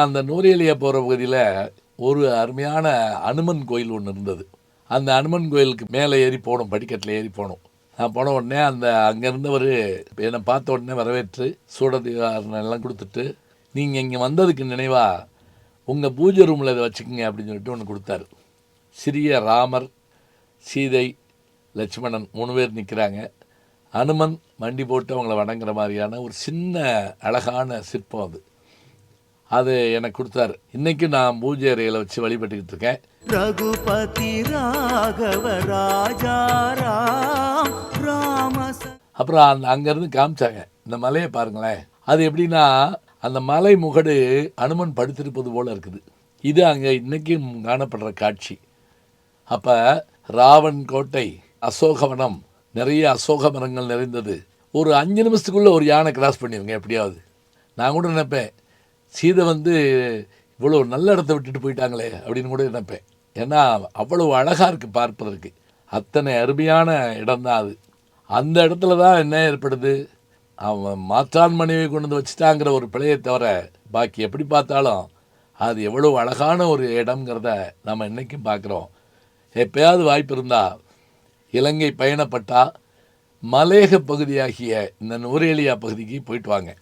அந்த நூரேலியா போகிற பகுதியில் ஒரு அருமையான அனுமன் கோயில் ஒன்று இருந்தது. அந்த அனுமன் கோயிலுக்கு மேலே ஏறி போகணும் படிக்கட்டில் ஏறி போகணும் நான் போன உடனே அந்த அங்கே இருந்தவர் என்னை பார்த்த உடனே வரவேற்று சூடதிகாரம் எல்லாம் கொடுத்துட்டு நீங்கள் இங்கே வந்ததுக்கு நினைவாக உங்கள் பூஜை ரூமில் இதை வச்சுக்கோங்க அப்படின்னு சொல்லிட்டு ஒன்று கொடுத்தாரு. சிறிய ராமர் சீதை லட்சுமணன் மூணு பேர் நிற்கிறாங்க அனுமன் மண்டி போட்டு அவங்கள வணங்குற மாதிரியான ஒரு சின்ன அழகான சிற்பம் அது. அது எனக்கு கொடுத்தாரு. இன்னைக்கு நான் பூஜை அறையில் வச்சு வழிபட்டுக்கிட்டு இருக்கேன். ரகுபதி ராகவ ராஜா ராம அப்புறம் அந்த அங்கேருந்து காமிச்சாங்க. இந்த மலையை பாருங்களேன். அது எப்படின்னா அந்த மலை முகடு அனுமன் படுத்திருப்பது போல் இருக்குது. இது அங்கே இன்றைக்கும் காணப்படுற காட்சி. அப்போ ராவன் கோட்டை அசோகவனம் நிறைய அசோக மரங்கள் நிறைந்தது. ஒரு அஞ்சு நிமிஷத்துக்குள்ளே ஒரு யானை கிராஸ் பண்ணிடுங்க எப்படியாவது. நான் கூட நினைப்பேன். சீதை வந்து இவ்வளோ நல்ல இடத்த விட்டுட்டு போயிட்டாங்களே அப்படின்னு கூட நினைப்பேன். ஏன்னா அவ்வளவு அழகாக இருக்குது பார்ப்பதற்கு. அத்தனை அருமையான இடம்தான் அது. அந்த இடத்துல தான் என்ன ஏற்படுது? அவன் மாற்றான் மனைவி கொண்டு வந்து வச்சுட்டாங்கிற ஒரு பிழையை தவிர பாக்கி எப்படி பார்த்தாலும் அது எவ்வளோ அழகான ஒரு இடம்ங்கிறத நம்ம இன்றைக்கும் பார்க்குறோம். எப்பயாவது வாய்ப்பு இருந்தால் இலங்கை பயணப்பட்டால் மலேக பகுதியாகிய இந்த நூரேலியா பகுதிக்கு போயிட்டு வாங்க.